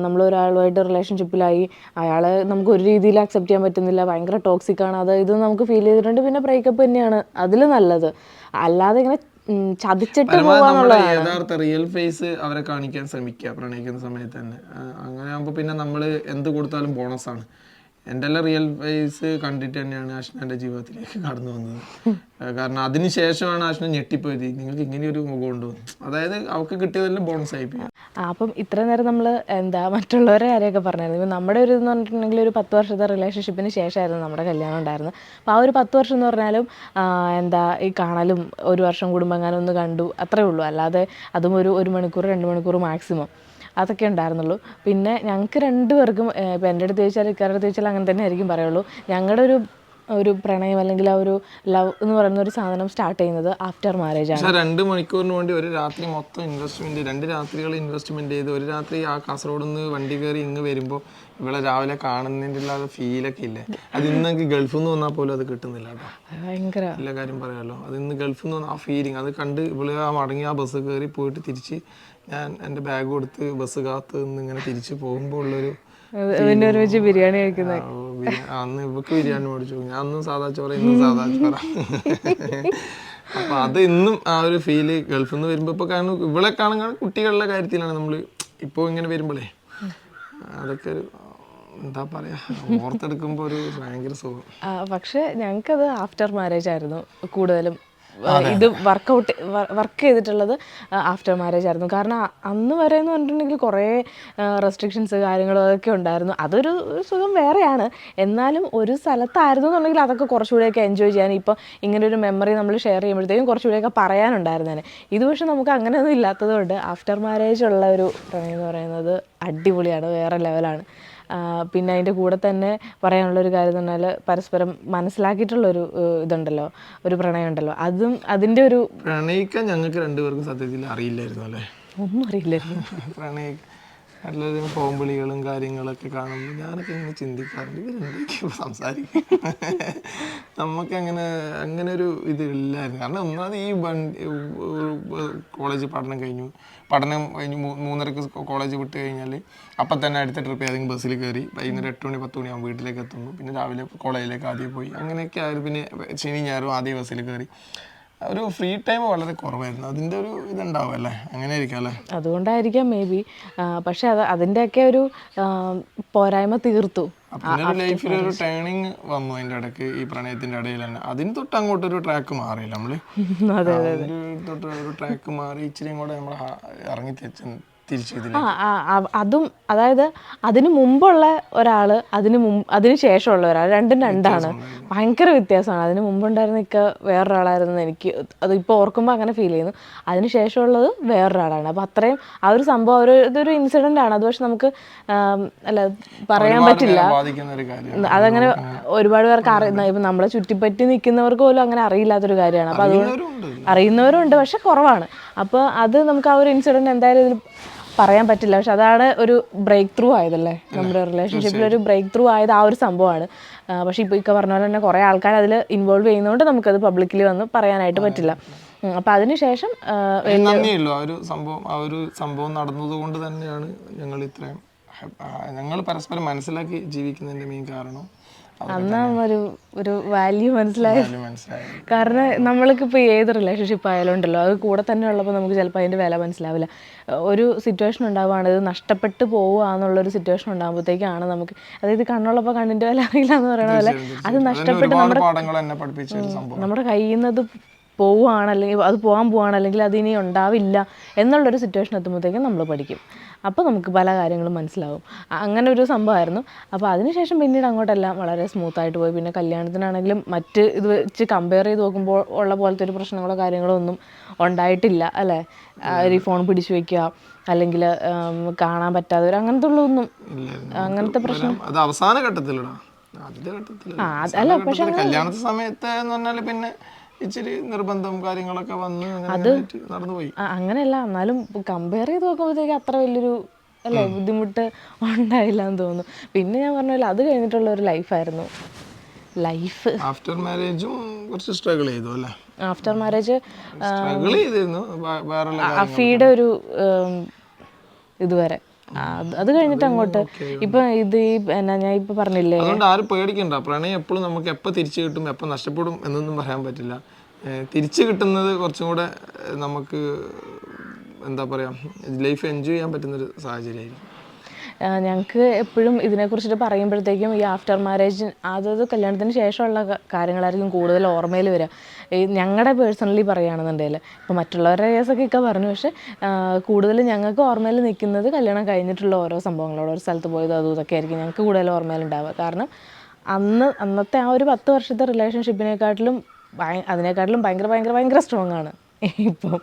നമ്മൾ ഒരാളുമായിട്ട് റിലേഷൻഷിപ്പിലായി അയാളെ നമുക്ക് ഒരു രീതിയിൽ അക്സെപ്റ്റ് ചെയ്യാൻ പറ്റുന്നില്ല ഭയങ്കര ടോക്സിക് ആണ്. അത് ഇത് നമുക്ക് ഫീൽ ചെയ്തിട്ടുണ്ട് പിന്നെ ബ്രേക്കപ്പ് തന്നെയാണ്. അതിൽ നല്ലത്. അല്ലാതെ ഇങ്ങനെ ചതിച്ചിട്ട് പോവാന്നുള്ളതാണ്. യഥാർത്ഥ റിയൽ ഫേസ് അവരെ കാണിക്കാൻ ശ്രമിക്കുക പ്രണയിക്കുന്ന സമയത്ത് തന്നെ. അങ്ങനെ ആകുമ്പോൾ പിന്നെ നമ്മൾ എന്ത് കൊടുത്താലും ബോണസാണ് എന്റെ എല്ലാം റിയൽ ഫേസ് കണ്ടിട്ട് തന്നെയാണ് എന്റെ ജീവിതത്തിലേക്ക് കടന്നു വന്നത്. കാരണം അതിന് ശേഷമാണ് അശ്ന ഞെട്ടിപ്പോയത്. നിങ്ങൾക്ക് ഇങ്ങനെ ഒരു മുഖം ഉണ്ടോ? അതായത് അവൾക്ക് കിട്ടിയതെല്ലാം ബോണസ് ആയി പോയി അപ്പം ഇത്ര നേരം നമ്മൾ എന്താ മറ്റുള്ളവരെ കാര്യമൊക്കെ പറഞ്ഞായിരുന്നു. നമ്മുടെ ഒരു ഇതെന്ന് പറഞ്ഞിട്ടുണ്ടെങ്കിൽ ഒരു പത്ത് വർഷത്തെ റിലേഷൻഷിപ്പിന് ശേഷമായിരുന്നു നമ്മുടെ കല്യാണം ഉണ്ടായിരുന്നത്. അപ്പോൾ ആ ഒരു പത്ത് വർഷം എന്ന് പറഞ്ഞാലും എന്താ ഈ കാണലും ഒരു വർഷം കുടുംബങ്ങാനും ഒന്ന് കണ്ടു അത്രേ ഉള്ളൂ. അല്ലാതെ അതും ഒരു ഒരു മണിക്കൂർ രണ്ട് മണിക്കൂർ മാക്സിമം അതൊക്കെ ഉണ്ടായിരുന്നുള്ളൂ. പിന്നെ ഞങ്ങൾക്ക് രണ്ടുപേർക്കും ഇപ്പം എന്റെ അടുത്ത് ചോദിച്ചാൽ ഇക്കാരുടെ അടുത്ത് ചോദിച്ചാൽ അങ്ങനെ തന്നെ ആയിരിക്കും പറയുള്ളൂ. ഞങ്ങളുടെ ഒരു ഒരു പ്രണയം അല്ലെങ്കിൽ ആ ഒരു ലവ് എന്ന് പറയുന്ന ഒരു സാധനം സ്റ്റാർട്ട് ചെയ്യുന്നത് ആഫ്റ്റർ മാരേജ് ആണ്. രണ്ട് മണിക്കൂറിന് വേണ്ടി ഒരു രാത്രി മൊത്തം ഇൻവെസ്റ്റ്മെന്റ് രണ്ട് രാത്രികൾ ഇൻവെസ്റ്റ്മെന്റ് ചെയ്ത് ഒരു രാത്രി ആ കാസർഗോഡ് നിന്ന് വണ്ടി കയറി ഇങ്ങ് വരുമ്പോൾ ഇവിടെ രാവിലെ കാണുന്നതിന്റെ ഉള്ള ഫീലൊക്കെ ഇല്ലേ? അത് ഇന്ന് ഗൾഫിൽ നിന്ന് വന്നാൽ പോലും അത് കിട്ടുന്നില്ല ഭയങ്കര എല്ലാ കാര്യം പറയാമല്ലോ അത് ഇന്ന് ഗൾഫിൽ നിന്ന് ആ ഫീലിംഗ് അത് കണ്ട് ഇവിടെ ആ മടങ്ങി ആ ബസ് കയറി പോയിട്ട് തിരിച്ച് ഞാൻ എന്റെ ബാഗ് കൊടുത്ത് ബസ് കാത്ത് നിന്ന് ഇങ്ങനെ തിരിച്ചു പോകുമ്പോൾ ഉള്ളൊരു പിന്നെ ഒരുമിച്ച് ബിരിയാണി കഴിക്കുന്നത് അന്ന് ഇവക്ക് ബിരിയാണി മേടിച്ചു. ഞാൻ അന്നും സാധാ ചോറ ഇന്നും സാധാ ചോറ. അപ്പൊ അത് ഇന്നും ആ ഒരു ഫീൽ ഗൾഫിൽ നിന്ന് വരുമ്പോ ഇപ്പൊ കാരണം ഇവളെ കാണുന്ന കുട്ടികളുടെ കാര്യത്തിലാണ് നമ്മൾ ഇപ്പൊ ഇങ്ങനെ വരുമ്പോഴേ അതൊക്കെ ഒരു എന്താ പറയാ ഓർത്തെടുക്കുമ്പോ ഒരു ഭയങ്കര സുഖം. പക്ഷെ ഞങ്ങൾക്കത് ആഫ്റ്റർ മാരേജ് ആയിരുന്നു കൂടുതലും. ഇത് വർക്കൗട്ട് വർക്ക് ചെയ്തിട്ടുള്ളത് ആഫ്റ്റർ മാരേജ് ആയിരുന്നു. കാരണം അന്ന് വരെ എന്ന് പറഞ്ഞിട്ടുണ്ടെങ്കിൽ കുറേ റെസ്ട്രിക്ഷൻസ് കാര്യങ്ങളും അതൊക്കെ ഉണ്ടായിരുന്നു. അതൊരു സുഖം വേറെയാണ്. എന്നാലും ഒരു സ്ഥലത്തായിരുന്നു എന്നുണ്ടെങ്കിൽ അതൊക്കെ കുറച്ചുകൂടെയൊക്കെ എൻജോയ് ചെയ്യാൻ. ഇപ്പോൾ ഇങ്ങനെ ഒരു മെമ്മറി നമ്മൾ ഷെയർ ചെയ്യുമ്പോഴത്തേക്കും കുറച്ചുകൂടെയൊക്കെ പറയാനുണ്ടായിരുന്നേനെ. ഇത് പക്ഷേ നമുക്ക് അങ്ങനെയൊന്നും ഇല്ലാത്തതുകൊണ്ട് ആഫ്റ്റർ മാരേജ് ഉള്ള ഒരു പ്രണയം എന്ന് പറയുന്നത് അടിപൊളിയാണ് വേറെ ലെവലാണ് പിന്നെ അതിന്റെ കൂടെ തന്നെ പറയാനുള്ളൊരു കാര്യം എന്ന് പറഞ്ഞാൽ പരസ്പരം മനസ്സിലാക്കിയിട്ടുള്ളൊരു ഇതുണ്ടല്ലോ ഒരു പ്രണയം ഉണ്ടല്ലോ. അതും അതിന്റെ ഒരു പ്രണയിക്കാൻ ഞങ്ങൾക്ക് രണ്ടുപേർക്കും സത്യത്തിൽ അറിയില്ലായിരുന്നു അല്ലേ? ഒന്നും അറിയില്ലായിരുന്നു. പ്രണയ എല്ലാവരും ഫോംവിളികളും കാര്യങ്ങളൊക്കെ കാണുമ്പോൾ ഞാനൊക്കെ ഇങ്ങനെ ചിന്തിക്കാറുണ്ട്. ഇവരെന്തൊക്കെയോ സംസാരിക്കും? നമുക്ക് അങ്ങനെ ഒരു ഇത് ഇല്ലായിരുന്നു. കാരണം ഒന്നാമത് ഈ കോളേജ് പഠനം കഴിഞ്ഞു. പഠനം കഴിഞ്ഞ് മൂന്നരക്ക് കോളേജ് വിട്ട് കഴിഞ്ഞാൽ അപ്പം തന്നെ അടുത്ത ട്രിപ്പ് ഏതെങ്കിലും ബസ്സിൽ കയറി വൈകുന്നേരം എട്ട് മണി പത്ത് മണിയാകുമ്പോൾ വീട്ടിലേക്ക് എത്തുന്നു പിന്നെ രാവിലെ കോളേജിലേക്ക് ആദ്യം പോയി. അങ്ങനെയൊക്കെ ആയിരുന്നു. പിന്നെ ശനി ഞായറും ആദ്യം ബസ്സിൽ കയറി ഒരു ഫ്രീ ടൈം വളരെ കുറവായിരുന്നു. അതിന്റെ ഒരു ഇതുണ്ടാവും അല്ലേ? അങ്ങനെ ആയിരിക്കും അല്ലേ? അതുകൊണ്ടായിരിക്കാം മേ ബി പക്ഷെ അത് അതിന്റെയൊക്കെ ഒരു പോരായ്മ തീർത്തു. ലൈഫിൽ ഒരു ടേണിങ് വന്നു അതിന്റെ ഇടയ്ക്ക് ഈ പ്രണയത്തിന്റെ ഇടയിൽ തന്നെ. അതിന് തൊട്ട് അങ്ങോട്ട് ഒരു ട്രാക്ക് മാറിയില്ല നമ്മൾ. തൊട്ട് ഒരു ട്രാക്ക് മാറി ഇച്ചിരി കൂടെ നമ്മൾ ഇറങ്ങി തിരിച്ച് അതും അതായത് അതിനു മുമ്പുള്ള ഒരാൾ അതിന് മുമ്പ് അതിന് ശേഷമുള്ള ഒരാൾ രണ്ടും രണ്ടാണ്. ഭയങ്കര വ്യത്യാസമാണ്. അതിന് മുമ്പുണ്ടായിരുന്ന ഇക്ക വേറൊരാളായിരുന്നു എനിക്ക് അത് ഇപ്പോൾ ഓർക്കുമ്പോൾ അങ്ങനെ ഫീൽ ചെയ്യുന്നു. അതിന് ശേഷമുള്ളത് വേറൊരാളാണ്. അപ്പം അത്രയും ആ ഒരു സംഭവം ഒരു ഇതൊരു ഇൻസിഡന്റ് ആണ്. അത് പക്ഷെ നമുക്ക് അല്ല പറയാൻ പറ്റില്ല. അതങ്ങനെ ഒരുപാട് പേർക്ക് അറിയുന്ന ഇപ്പം നമ്മളെ ചുറ്റിപ്പറ്റി നിൽക്കുന്നവർക്ക് പോലും അങ്ങനെ അറിയില്ലാത്തൊരു കാര്യമാണ്. അപ്പം അതുകൊണ്ട് അറിയുന്നവരുണ്ട്. അറിയുന്നവരും ഉണ്ട് പക്ഷെ കുറവാണ്. അപ്പോൾ അത് നമുക്ക് ആ ഒരു ഇൻസിഡന്റ് എന്തായാലും ഇതിൽ പറയാൻ പറ്റില്ല. പക്ഷെ അതാണ് ഒരു ബ്രേക്ക് ത്രൂ ആയതല്ലേ? നമ്മുടെ റിലേഷൻഷിപ്പിൽ ഒരു ബ്രേക്ക് ത്രൂ ആയത് ആ ഒരു സംഭവമാണ്. പക്ഷെ ഇപ്പോൾ ഇക്ക പറഞ്ഞ പോലെ തന്നെ കുറേ ആൾക്കാർ അതിൽ ഇൻവോൾവ് ചെയ്യുന്നതുകൊണ്ട് നമുക്കത് പബ്ലിക്കിൽ വന്ന് പറയാനായിട്ട് പറ്റില്ല. അപ്പൊ അതിനുശേഷം ആ, നന്ദിയുള്ളൂ ആ ഒരു സംഭവം ആ ഒരു സംഭവം നടന്നത് കൊണ്ട് തന്നെയാണ് ഞങ്ങൾ ഇത്രയും ഞങ്ങൾ പരസ്പരം മനസ്സിലാക്കി ജീവിക്കുന്നതിന്റെ മെയിൻ കാരണം. അന്ന് ഒരു ഒരു വാല്യൂ മനസ്സിലായി. കാരണം നമ്മൾക്കിപ്പോൾ ഏത് റിലേഷൻഷിപ്പ് ആയാലും ഉണ്ടല്ലോ അത് കൂടെ തന്നെ ഉള്ളപ്പോൾ നമുക്ക് ചിലപ്പോൾ അതിന്റെ വില മനസ്സിലാവില്ല. ഒരു സിറ്റുവേഷൻ ഉണ്ടാവുകയാണ് ഇത് നഷ്ടപ്പെട്ട് പോവുകയാണെന്നുള്ളൊരു സിറ്റുവേഷൻ ഉണ്ടാകുമ്പോഴത്തേക്കാണ് നമുക്ക് അതായത് കണ്ണുള്ളപ്പോൾ കണ്ണിന്റെ വില അറിയില്ല എന്ന് പറയുന്ന പോലെ അത് നഷ്ടപ്പെട്ട് നമ്മുടെ നമ്മുടെ കയ്യിൽ നിന്ന് അത് പോവുകയാണ് അല്ലെങ്കിൽ അത് പോകാൻ പോവാണ് അല്ലെങ്കിൽ അതിനി ഉണ്ടാവില്ല എന്നുള്ളൊരു സിറ്റുവേഷൻ എത്തുമ്പോഴത്തേക്കും നമ്മൾ പഠിക്കും. അപ്പോൾ നമുക്ക് പല കാര്യങ്ങളും മനസ്സിലാവും. അങ്ങനെ ഒരു സംഭവമായിരുന്നു. അപ്പോൾ അതിനുശേഷം പിന്നീട് അങ്ങോട്ടെല്ലാം വളരെ സ്മൂത്തായിട്ട് പോയി. പിന്നെ കല്യാണത്തിനാണെങ്കിലും മറ്റ് ഇത് വെച്ച് കമ്പയർ ചെയ്ത് നോക്കുമ്പോൾ ഉള്ള പോലത്തെ ഒരു പ്രശ്നങ്ങളോ കാര്യങ്ങളോ ഒന്നും ഉണ്ടായിട്ടില്ല അല്ലേ? ഒരു ഫോൺ പിടിച്ചു വെക്കുക അല്ലെങ്കിൽ കാണാൻ പറ്റാതെ ഒരു അങ്ങനത്തെ ഉള്ളതൊന്നും. അങ്ങനത്തെ പ്രശ്നം അത് അവസാന ഘട്ടത്തിലാണ് ആദ്യത്തെ ഘട്ടത്തിൽ ആ, പക്ഷേ കല്യാണ സമയത്ത് എന്ന് പറഞ്ഞാൽ പിന്നെ ഇച്ചിരി നിർബന്ധം കാര്യങ്ങളൊക്കെ വന്ന് ആയിട്ട് നടന്നുപോയി. അങ്ങനെയല്ല. എന്നാലും കമ്പയർ ചെയ്ത് നോക്കുമ്പോഴത്തേക്ക് അത്ര വലിയൊരു അല്ലേ ബുദ്ധിമുട്ട് ഉണ്ടായില്ല എന്ന് തോന്നുന്നു. പിന്നെ ഞാൻ പറഞ്ഞ പോലെ അത് കഴിഞ്ഞിട്ടുള്ള ഒരു ലൈഫായിരുന്നു ലൈഫ് ആഫ്റ്റർ മാരേജും കുറച്ച് സ്ട്രഗിൾ ചെയ്തു അല്ലേ? ആഫ്റ്റർ മാരേജ് സ്ട്രഗിൾ ചെയ്തിരുന്നു. കാര്യങ്ങൾ. ഒരു ഇതുവരെ. അത് കഴിഞ്ഞിട്ട് അങ്ങോട്ട്. ഇപ്പൊ ഇത് ഈ എന്നാ ഞാൻ ഇപ്പൊ പറഞ്ഞില്ലേ? അതുകൊണ്ട് ആരും പേടിക്കണ്ട. പ്രണയം എപ്പോഴും നമുക്ക് എപ്പോൾ തിരിച്ചു കിട്ടും എപ്പോൾ നഷ്ടപ്പെടും എന്നൊന്നും പറയാൻ പറ്റില്ല. തിരിച്ചു കിട്ടുന്നത് കുറച്ചും കൂടെ നമുക്ക് എന്താ പറയാ ലൈഫ് എൻജോയ് ചെയ്യാൻ പറ്റുന്ന പറ്റുന്നൊരു സാഹചര്യമായിരിക്കും. ഞങ്ങൾക്ക് എപ്പോഴും ഇതിനെക്കുറിച്ചിട്ട് പറയുമ്പോഴത്തേക്കും ഈ ആഫ്റ്റർ മാരേജ് അതത് കല്യാണത്തിന് ശേഷമുള്ള കാര്യങ്ങളായിരിക്കും കൂടുതൽ ഓർമ്മയിൽ വരിക. ഈ ഞങ്ങളുടെ പേഴ്സണലി പറയുകയാണെന്നുണ്ടെങ്കിൽ ഇപ്പോൾ മറ്റുള്ളവരുടെ കേസൊക്കെ ഒക്കെ പറഞ്ഞു പക്ഷേ കൂടുതൽ ഞങ്ങൾക്ക് ഓർമ്മയിൽ നിൽക്കുന്നത് കല്യാണം കഴിഞ്ഞിട്ടുള്ള ഓരോ സംഭവങ്ങളോട് ഒരു സ്ഥലത്ത് പോയത് അതും ഇതൊക്കെ ആയിരിക്കും ഞങ്ങൾക്ക് കൂടുതൽ ഓർമ്മയിലുണ്ടാവുക കാരണം അന്ന് അന്നത്തെ ആ ഒരു പത്ത് വർഷത്തെ റിലേഷൻഷിപ്പിനെക്കാട്ടിലും അതിനെക്കാട്ടിലും ഭയങ്കര ഭയങ്കര ഭയങ്കര സ്ട്രോങ് ആണ്. ഇപ്പം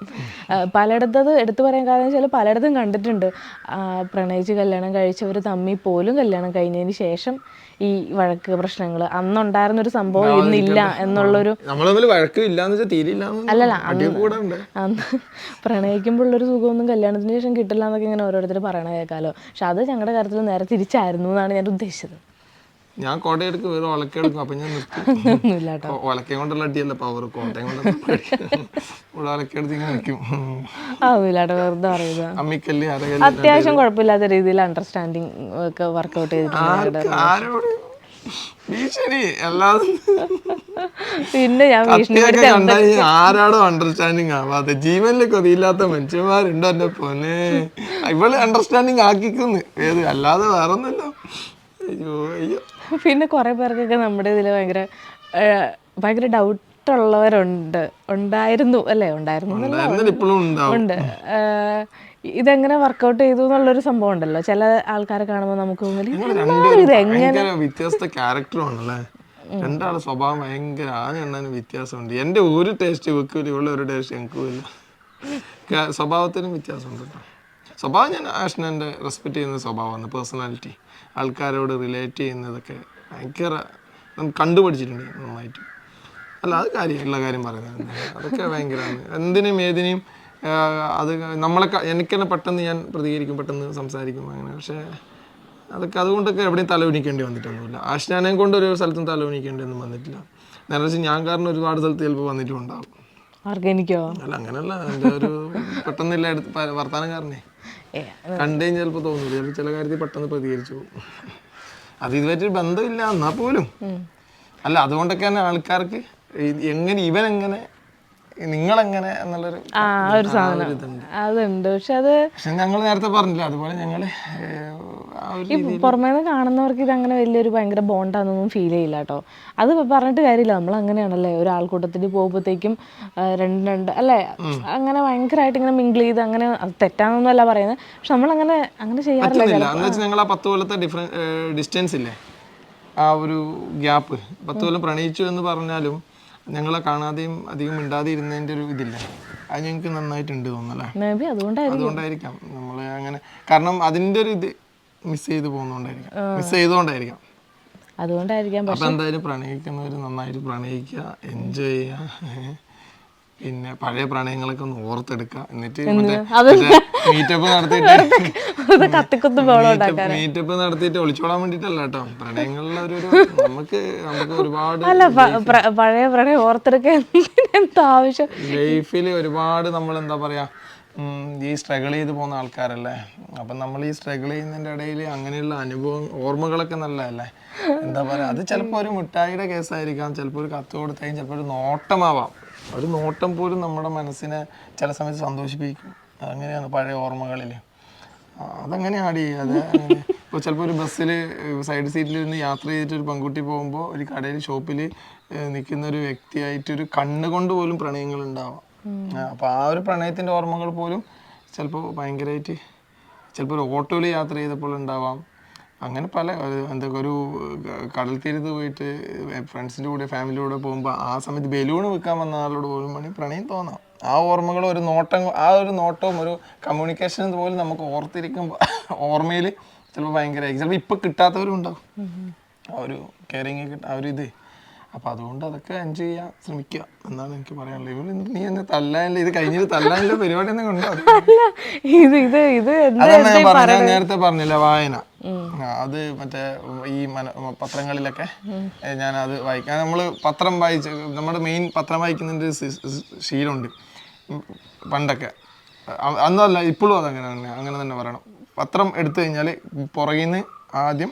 പലയിടത്തത് എടുത്തു പറയാൻ കാരണം വെച്ചാൽ പലയിടത്തും കണ്ടിട്ടുണ്ട്. പ്രണയിച്ച് കല്യാണം കഴിച്ചവർ തമ്മിൽ പോലും കല്യാണം കഴിഞ്ഞതിന് ശേഷം ഈ വഴക്ക് പ്രശ്നങ്ങൾ അന്നുണ്ടായിരുന്ന ഒരു സംഭവം ഇന്നില്ല എന്നുള്ളൊരു അല്ലല്ല, അന്ന് പ്രണയിക്കുമ്പോഴുള്ളൊരു സുഖമൊന്നും കല്യാണത്തിന് ശേഷം കിട്ടില്ല എന്നൊക്കെ ഇങ്ങനെ ഓരോരുത്തർ പറയണ കേൾക്കാമല്ലോ പക്ഷെ അത് ഞങ്ങളുടെ കാര്യത്തിൽ നേരെ തിരിച്ചായിരുന്നു എന്നാണ് ഞാൻ ഉദ്ദേശിച്ചത്. ഞാൻ കോട്ടയെടുക്കും വേറെ ഒലക്കെടുക്കും അപ്പൊ ഞാൻ നിർത്തും. ഒലക്കയും കൊണ്ടുള്ള അടിയല്ല പവർ കോട്ടയം കൊണ്ടുള്ള ഒലക്കെടുത്ത് ഇങ്ങനെ നിൽക്കും. അമ്മിക്കല്ലി അത്യാവശ്യം കുഴപ്പമില്ലാത്ത രീതിയിൽ അണ്ടർസ്റ്റാൻഡിങ് ഒക്കെ വർക്ക്ഔട്ട് ചെയ്തിട്ടുണ്ട് ഭീഷണി അല്ലാതെ. പിന്നെ ഞാൻ ആരാടോ അണ്ടർസ്റ്റാൻഡിങ് ആവാതെ ജീവനിൽ കൊതിയില്ലാത്ത മനുഷ്യന്മാരുണ്ടോ എന്റെ പൊന്നെ. ഇവൾ അണ്ടർസ്റ്റാൻഡിങ് ആക്കിക്കുന്നു. ഏത് അല്ലാതെ വേറെ ഒന്നല്ലോ അയ്യോ അയ്യോ. പിന്നെ കുറേ പേർക്കൊക്കെ നമ്മുടെ ഇതിൽ ഭയങ്കര ഭയങ്കര ഡൗട്ടുള്ളവരുണ്ട്. ഉണ്ടായിരുന്നു അല്ലേ? ഉണ്ടായിരുന്നു ഉണ്ട്. ഇതെങ്ങനെ വർക്കൗട്ട് ചെയ്തു എന്നുള്ളൊരു സംഭവം ഉണ്ടല്ലോ. ചില ആൾക്കാരെ കാണുമ്പോൾ നമുക്ക് തോന്നും, നിങ്ങൾ "എന്താ രണ്ടുപേരും ഇത്? എങ്ങനെ? വ്യത്യസ്ത ക്യാരക്ടറും ആണല്ലേ രണ്ടാളെ സ്വഭാവം ഭയങ്കര ആന എണ്ണാനും വ്യത്യാസമുണ്ട്. എന്റെ ഒരു ടേസ്റ്റ് വെക്കൂല ഇവളുടെ ഒരു ടേസ്റ്റ് എനിക്കും ഇല്ല സ്വഭാവത്തിനും വ്യത്യാസമുണ്ട് കേട്ടോ സ്വഭാവം ഞാൻ ആഷ്നന്റെ റെസ്പെക്ട് ചെയ്യുന്ന സ്വഭാവമാണ് പേഴ്സണാലിറ്റി ആൾക്കാരോട് റിലേറ്റ് ചെയ്യുന്നതൊക്കെ ഭയങ്കര കണ്ടുപിടിച്ചിട്ടുണ്ട് നന്നായിട്ട്. അല്ല അത് കാര്യമുള്ള കാര്യം പറയുന്നത് അതൊക്കെ ഭയങ്കരമാണ്. എന്തിനും ഏതിനെയും അത് നമ്മളെ എനിക്ക് തന്നെ പെട്ടെന്ന് ഞാൻ പ്രതികരിക്കും പെട്ടെന്ന് സംസാരിക്കും അങ്ങനെ. പക്ഷേ അതൊക്കെ അതുകൊണ്ടൊക്കെ എവിടെയും തലവിണിക്കേണ്ടി വന്നിട്ടൊന്നുമില്ല. ആഷ്നാനെ കൊണ്ട് ഒരു സ്ഥലത്തും തലവിണിക്കേണ്ടി ഒന്നും വന്നിട്ടില്ല. നേരെ വെച്ച് ഞാൻ കാരണം ഒരുപാട് സ്ഥലത്ത് ചിലപ്പോൾ വന്നിട്ടുണ്ടാവും. അല്ല അങ്ങനെയല്ല. എന്റെ ഒരു പെട്ടെന്നില്ല വർത്താനം കാരണേ. കണ്ടു കഴിഞ്ഞാൽ ചിലപ്പോൾ തോന്നില്ല ചിലപ്പോൾ ചില കാര്യത്തിൽ പെട്ടെന്ന് പ്രതികരിച്ചു പോകും. അത് ഇതുവരെ ബന്ധമില്ല എന്നാൽ പോലും. അല്ല അതുകൊണ്ടൊക്കെ തന്നെ ആൾക്കാർക്ക് എങ്ങനെ ഇവൻ എങ്ങനെ നിങ്ങളെങ്ങനെ എന്നുള്ളൊരു ആ ഒരു സാധനം. അതുണ്ട്. പക്ഷെ അത് പക്ഷെ ഞങ്ങൾ നേരത്തെ പറഞ്ഞില്ല അതുപോലെ ഞങ്ങൾ ആ ഒരു ഈ പുറമേ കാണുന്നവർക്ക് ഇത് അങ്ങനെ വലിയൊരു ഭയങ്കര ബോണ്ടാണെന്നൊന്നും ഫീൽ ചെയ്യില്ല കേട്ടോ. അത് പറഞ്ഞിട്ട് കാര്യമില്ല. നമ്മൾ അങ്ങനെയാണല്ലേ ഒരാൾക്കൂട്ടത്തിൽ പോകുമ്പോഴത്തേക്കും രണ്ട് രണ്ട് അല്ലേ? അങ്ങനെ ഭയങ്കരമായിട്ട് ഇങ്ങനെ മിങ്കിൾ ചെയ്ത് അങ്ങനെ അത് തെറ്റാന്നൊന്നുമല്ല പറയുന്നത്. പക്ഷെ നമ്മൾ അങ്ങനെ അങ്ങനെ ചെയ്യാറില്ല ഞങ്ങൾ ആ പത്ത് കൊല്ലത്തെ ഡിഫറൻസ് ഡിസ്റ്റൻസ് ഇല്ലേ? ആ ഒരു ഗ്യാപ്പ് പത്ത് കൊല്ലം പ്രണയിച്ചു എന്ന് പറഞ്ഞാലും ഞങ്ങളെ കാണാതെയും അധികം ഇണ്ടാതിരുന്നതിന്റെ ഒരു ഇതില്ല. അത് ഞങ്ങൾക്ക് നന്നായിട്ടുണ്ട് തോന്നല്ലേ മേ ബി അതുകൊണ്ടായിരിക്കും. അതുകൊണ്ടായിരിക്കാം. നമ്മൾ അങ്ങനെ കാരണം അതിന്റെ ഒരു ഇത് മിസ് ചെയ്ത് പോകുന്നോണ്ടായിരിക്കാം മിസ് ചെയ്തുകൊണ്ടായിരിക്കാം അതുകൊണ്ടായിരിക്കാം. അപ്പൊ എന്തായാലും പ്രണയിക്കുന്നവർ നന്നായിട്ട് പ്രണയിക്കുക എൻജോയ് ചെയ്യുക. പിന്നെ പഴയ പ്രണയങ്ങളൊക്കെ ഒന്ന് ഓർത്തെടുക്കുക എന്നിട്ട് മീറ്റപ്പ് നടത്തിയിട്ട് മീറ്റപ്പ് നടത്തിയിട്ട് ഒളിച്ചോടാൻ വേണ്ടിട്ടല്ല കേട്ടോ. ഒരു നമുക്ക് നമുക്ക് ഒരുപാട് അല്ല പഴയ പ്രണയം ഓർത്തെടുക്കാൻ എന്താ ആവശ്യം? ലൈഫിൽ ഒരുപാട് നമ്മൾ എന്താ പറയാ ഈ സ്ട്രഗിൾ ചെയ്ത് പോകുന്ന ആൾക്കാരല്ലേ? അപ്പം നമ്മൾ ഈ സ്ട്രഗിൾ ചെയ്യുന്നതിന്റെ ഇടയിൽ അങ്ങനെയുള്ള അനുഭവം ഓർമ്മകളൊക്കെ നല്ലതല്ലേ? എന്താ പറയാ അത് ചിലപ്പോൾ ഒരു മിഠായിയുടെ കേസായിരിക്കാം ചിലപ്പോൾ ഒരു കത്ത് കൊടുത്തായും ചിലപ്പോൾ ഒരു നോട്ടമാവാം. ഒരു നോട്ടം പോലും നമ്മുടെ മനസ്സിനെ ചില സമയത്ത് സന്തോഷിപ്പിക്കും. അങ്ങനെയാണ് പഴയ ഓർമ്മകളിൽ അതങ്ങനെയാടി അത് ഇപ്പോൾ ചിലപ്പോൾ ഒരു ബസ്സിൽ സൈഡ് സീറ്റിൽ ഇരുന്ന് യാത്ര ചെയ്തിട്ട് ഒരു പെൺകുട്ടി പോകുമ്പോൾ ഒരു കടയിൽ ഷോപ്പിൽ നിൽക്കുന്ന ഒരു വ്യക്തിയായിട്ടൊരു കണ്ണുകൊണ്ട് പോലും പ്രണയങ്ങൾ ഉണ്ടാവാം അപ്പോൾ ആ ഒരു പ്രണയത്തിന്റെ ഓർമ്മകൾ പോലും ചിലപ്പോൾ ഭയങ്കരമായിട്ട് ചിലപ്പോൾ ഒരു ഓട്ടോയിൽ യാത്ര ചെയ്തപ്പോൾ ഉണ്ടാവാം അങ്ങനെ പല എന്താ ഒരു കടൽ തീരത്ത് പോയിട്ട് ഫ്രണ്ട്സിന്റെ കൂടെ ഫാമിലിയുടെ കൂടെ പോകുമ്പോൾ ആ സമയത്ത് ബലൂൺ വിൽക്കാൻ വന്ന ആളോട് പോലും പ്രണയം തോന്നാം. ആ ഓർമ്മകൾ ഒരു നോട്ടം ആ ഒരു നോട്ടവും ഒരു കമ്മ്യൂണിക്കേഷൻ പോലും നമുക്ക് ഓർത്തിരിക്കുമ്പോൾ ഓർമ്മയിൽ ചിലപ്പോൾ ഭയങ്കരമായിരിക്കും ചിലപ്പോൾ ഇപ്പം കിട്ടാത്തവരും ഉണ്ടാവും ആ ഒരു കെയറിങ് ആ ഒരു ഇത്. അപ്പം അതുകൊണ്ട് അതൊക്കെ എൻജോയ് ചെയ്യാൻ ശ്രമിക്കുക എന്നാണ് എനിക്ക് പറയാനുള്ളത്. ഇവർ നീ എന്നെ തല്ലാനില്ല ഇത് കഴിഞ്ഞിട്ട് തല്ലാനില്ല പരിപാടി ഒന്നും കൊണ്ടോ പറഞ്ഞ നേരത്തെ പറഞ്ഞില്ല വായന. അത് മറ്റേ ഈ മന- പത്രങ്ങളിലൊക്കെ ഞാൻ അത് വായിക്കാൻ നമ്മൾ പത്രം വായിച്ച് നമ്മുടെ മെയിൻ പത്രം വായിക്കുന്നതിന്റെ ശീലമുണ്ട്. പണ്ടൊക്കെ. അന്നല്ല ഇപ്പോഴും അതങ്ങനെ തന്നെ അങ്ങനെ തന്നെ പറയണം. പത്രം എടുത്തു കഴിഞ്ഞാൽ പുറകിൽ നിന്ന് ആദ്യം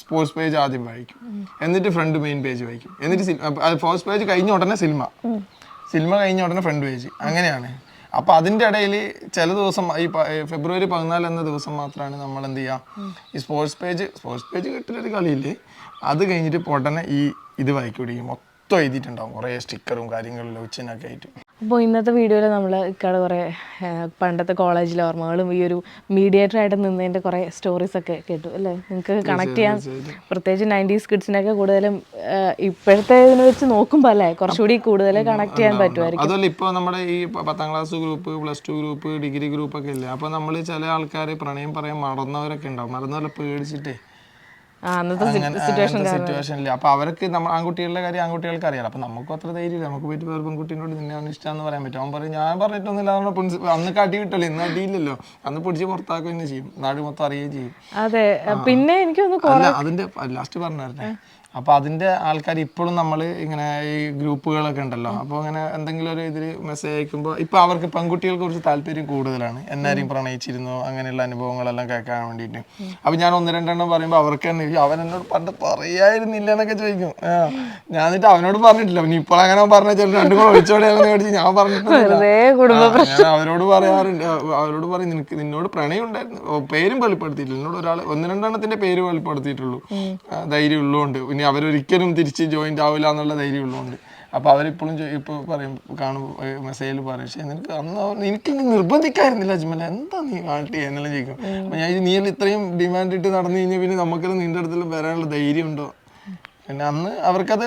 സ്പോർട്സ് പേജ് ആദ്യം വായിക്കും. എന്നിട്ട് ഫ്രണ്ട് മെയിൻ പേജ് വായിക്കും. എന്നിട്ട് ഫസ്റ്റ് പേജ് കഴിഞ്ഞ ഉടനെ സിനിമ സിനിമ കഴിഞ്ഞ ഉടനെ ഫ്രണ്ട് പേജ് അങ്ങനെയാണ്. അപ്പോൾ അതിന്റെ ഇടയിൽ ചില ദിവസം ഈ ഫെബ്രുവരി പതിനാല് എന്ന ദിവസം മാത്രമാണ് നമ്മൾ എന്ത് ചെയ്യുക ഈ സ്പോർട്സ് പേജ് സ്പോർട്സ് പേജ് കിട്ടുന്നൊരു കളിയില്ലേ? അത് കഴിഞ്ഞിട്ട് ഉടനെ ഈ ഇത് വായിക്കി പിടിക്കും മൊത്തം എഴുതിയിട്ടുണ്ടാവും കുറേ സ്റ്റിക്കറും കാര്യങ്ങളും ലൗച്ചിനൊക്കെ ആയിട്ട്. അപ്പോൾ ഇന്നത്തെ വീഡിയോയിൽ നമ്മൾ ഇക്കാട് കുറേ പണ്ടത്തെ കോളേജിലെ ഓർമ്മകളും ഈ ഒരു മീഡിയേറ്റർ ആയിട്ട് നിന്നതിന്റെ കുറേ സ്റ്റോറീസ് ഒക്കെ കേട്ടു അല്ലേ? നിങ്ങൾക്ക് കണക്ട് ചെയ്യാൻ പ്രത്യേകിച്ച് നയന്റീസ് കിഡ്സിനൊക്കെ കൂടുതലും ഇപ്പോഴത്തെ ഇതിനെ വെച്ച് നോക്കുമ്പോൾ അല്ലേ കുറച്ചുകൂടി കൂടുതൽ കണക്ട് ചെയ്യാൻ പറ്റുമായിരിക്കും. അതല്ല ഇപ്പോൾ നമ്മുടെ ഈ പത്താം class group plus two group degree group ഒക്കെ ഇല്ലേ അപ്പോൾ നമ്മൾ ചില ആൾക്കാർ പ്രണയം പറയാൻ മറന്നവരൊക്കെ ഉണ്ടാവും. മറന്നവരെ പേടിച്ചിട്ടേ സിറ്റുവേഷനിൽ അപ്പൊ അവർക്ക് നമ്മൾ ആൺകുട്ടികളുടെ കാര്യം ആൺകുട്ടികൾക്ക് അറിയാം അപ്പൊ നമുക്ക് അത്ര ധൈര്യമില്ല. നമുക്ക് പോയിട്ട് വേറെ പെൺകുട്ടീനോട് നിന്നെയാണ് ഇഷ്ടമെന്ന് പറയാൻ പറ്റും. അവൻ പറയും ഞാൻ പറഞ്ഞിട്ടൊന്നുമില്ല അവനെ പ്രിൻസിപ്പൽ അന്ന് കാട്ടി വിട്ടല്ലോ ഇന്ന് അടിയില്ലല്ലോ. അന്ന് പിടിച്ച് പുറത്താക്കുകയും ചെയ്യും. നാട് മൊത്തം അറിയുകയും ചെയ്യും. അതെ. പിന്നെ എനിക്ക് അതിന്റെ ലാസ്റ്റ് പറഞ്ഞായിരുന്നേ. അപ്പൊ അതിന്റെ ആൾക്കാർ ഇപ്പോഴും നമ്മൾ ഇങ്ങനെ ഈ ഗ്രൂപ്പുകളൊക്കെ ഉണ്ടല്ലോ. അപ്പോൾ അങ്ങനെ എന്തെങ്കിലും ഒരു ഇതിൽ മെസ്സേജ് അയക്കുമ്പോൾ ഇപ്പൊ അവർക്ക് പെൺകുട്ടികൾക്ക് കുറച്ച് താല്പര്യം കൂടുതലാണ്. എന്നാരും പ്രണയിച്ചിരുന്നു? അങ്ങനെയുള്ള അനുഭവങ്ങളെല്ലാം കേൾക്കാൻ വേണ്ടിയിട്ട്. അപ്പൊ ഞാൻ ഒന്ന് രണ്ടെണ്ണം പറയുമ്പോൾ അവർക്ക് തന്നെ അവൻ എന്നോട് പണ്ട് പറയായിരുന്നില്ല എന്നൊക്കെ ചോദിക്കും. ഞാൻ എന്നിട്ട് അവനോട് പറഞ്ഞിട്ടില്ല. പിന്നെ ഇപ്പോൾ അങ്ങനെ പറഞ്ഞ ചില രണ്ടും കൂടെ ഒഴിച്ചോടെയാണെന്ന് ചോദിച്ചു ഞാൻ പറഞ്ഞിട്ടില്ല ഞാൻ അവരോട് പറയാറുണ്ട്. അവരോട് പറയും നിനക്ക് നിന്നോട് പ്രണയം ഉണ്ടായിരുന്നു പേരും വെളിപ്പെടുത്തിയിട്ടില്ല. എന്നോട് ഒരാൾ ഒന്ന് രണ്ടെണ്ണത്തിന്റെ പേര് വെളിപ്പെടുത്തിയിട്ടുള്ളൂ. ധൈര്യം ഉള്ളതുകൊണ്ട് ഇനി അവരൊരിക്കലും തിരിച്ച് ജോയിന്റ് ആവില്ല എന്നുള്ള ധൈര്യം ഉള്ളതുകൊണ്ട് അപ്പൊ അവരിപ്പോഴും ഇപ്പോൾ പറയും കാണും മെസ്സേജിൽ പറയും പക്ഷേ നിനക്ക് അന്ന് എനിക്ക് നിർബന്ധിക്കായിരുന്നില്ല അജ്മല. എന്താ നീ കാട്ടി എന്നെല്ലാം ചോദിക്കും? അപ്പം ഞാൻ നീ എല്ലാം ഇത്രയും ഡിമാൻഡ് ഇട്ട് നടന്നു കഴിഞ്ഞാൽ പിന്നെ നമുക്കെല്ലാം നിന്റെ അടുത്തെല്ലാം വരാനുള്ള ധൈര്യം ഉണ്ടോ? പിന്നെ അന്ന് അവർക്കത്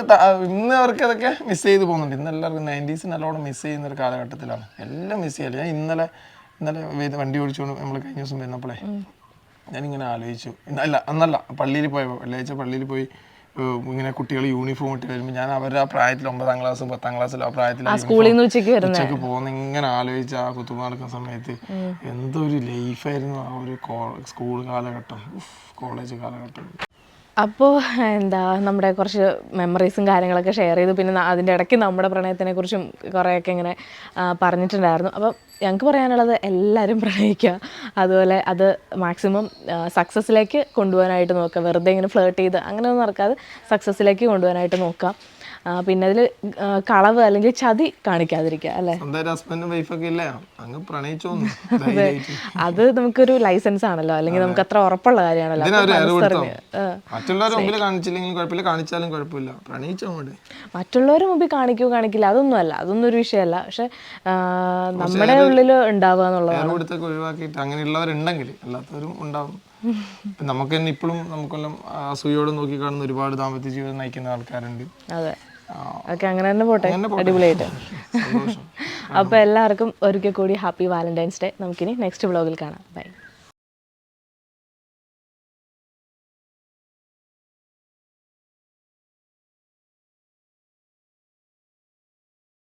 ഇന്ന് അവർക്കതൊക്കെ മിസ് ചെയ്ത് പോകുന്നുണ്ട്. ഇന്ന് എല്ലാവർക്കും നയന്റീസ് നല്ലോണം മിസ് ചെയ്യുന്ന ഒരു കാലഘട്ടത്തിലാണ്. എല്ലാം മിസ് ചെയ്യല്ല? ഞാൻ ഇന്നലെ ഇന്നലെ വണ്ടി ഓടിച്ചുകൊണ്ട് നമ്മൾ കഴിഞ്ഞ ദിവസം വരുന്നപ്പോഴേ ഞാനിങ്ങനെ ആലോചിച്ചു. അല്ല അന്നല്ല പള്ളിയിൽ പോയപ്പോൾ വെള്ളിയാഴ്ച പള്ളിയിൽ പോയി ഇങ്ങനെ കുട്ടികൾ യൂണിഫോം ഇട്ട് വരുമ്പോൾ ഞാൻ അവരുടെ ആ പ്രായത്തിൽ ഒമ്പതാം ക്ലാസ് പത്താം ക്ലാസ്സിൽ ആ പ്രായത്തിൽ സ്കൂളിൽ നിന്ന് ഉച്ചയ്ക്ക് വരുന്നത് ഉച്ചയ്ക്ക് പോകുന്ന ഇങ്ങനെ ആലോചിച്ച ആ കുത്തുമാർക്കുന്ന നടക്കുന്ന സമയത്ത് എന്തൊരു ലൈഫായിരുന്നു ആ ഒരു സ്കൂൾ കാലഘട്ടം. കോളേജ് കാലഘട്ടം. അപ്പോൾ എന്താ നമ്മുടെ കുറച്ച് മെമ്മറീസും കാര്യങ്ങളൊക്കെ ഷെയർ ചെയ്തു. പിന്നെ അതിന്റെ ഇടയ്ക്ക് നമ്മുടെ പ്രണയത്തിനെ കുറിച്ചും കുറേയൊക്കെ ഇങ്ങനെ പറഞ്ഞിട്ടുണ്ടായിരുന്നു. അപ്പം ഞങ്ങൾക്ക് പറയാനുള്ളത് എല്ലാവരും പ്രണയിക്കുക. അതുപോലെ അത് മാക്സിമം സക്സസ്സിലേക്ക് കൊണ്ടുപോകാനായിട്ട് നോക്കുക. വെറുതെ ഇങ്ങനെ ഫ്ലേർട്ട് ചെയ്ത് അങ്ങനെയൊന്നും നടക്കാതെ സക്സസ്സിലേക്ക് കൊണ്ടുപോകാനായിട്ട് നോക്കുക. പിന്നെ അതിൽ കളവ് അല്ലെങ്കിൽ ചതി കാണിക്കാതിരിക്കുക അല്ലേ? ഹസ്ബൻഡും വൈഫൊക്കെ ഇല്ലേ? അങ്ങ് ധൈര്യമായിട്ട്. അത് നമുക്കൊരു ലൈസൻസ് ആണല്ലോ. അല്ലെങ്കിൽ നമുക്ക് അത്ര ഉറപ്പുള്ള കാര്യമാണല്ലോ? മറ്റുള്ളവരുടെ മുമ്പിൽ കാണിച്ചില്ലെങ്കിലും കുഴപ്പമില്ല. കാണിച്ചാലും കുഴപ്പമില്ല. പ്രണയിച്ചോ മറ്റുള്ളവരുടെ മുമ്പിൽ കാണിക്കൂ കാണിക്കില്ല. അതൊന്നും അല്ല അതൊന്നും ഒരു വിഷയമല്ല. പക്ഷെ നമ്മുടെ ഉള്ളിൽ ഉണ്ടാവുക എന്നുള്ളത് വേറെ കൊടുത്തൊക്കെ ഒഴിവാക്കിയിട്ട് അങ്ങനെയുള്ളവരുണ്ടെങ്കിൽ അല്ലാത്തവരും ഉണ്ടാവും. നമുക്ക് തന്നെ ഇപ്പോഴും നമുക്കെല്ലാം അസൂയോട് നോക്കി കാണുന്ന ഒരുപാട് ദാമ്പത്യ ജീവിതം നയിക്കുന്ന ആൾക്കാരുണ്ട്. അതെ. ഓക്കെ അങ്ങനെ തന്നെ പോട്ടെ. അടിപൊളിയായിട്ട്. അപ്പോൾ എല്ലാവർക്കും ഒരിക്കൽ കൂടി ഹാപ്പി വാലന്റൈൻസ് ഡേ. നമുക്കിനി നെക്സ്റ്റ് വ്ളോഗിൽ കാണാം. ബൈ.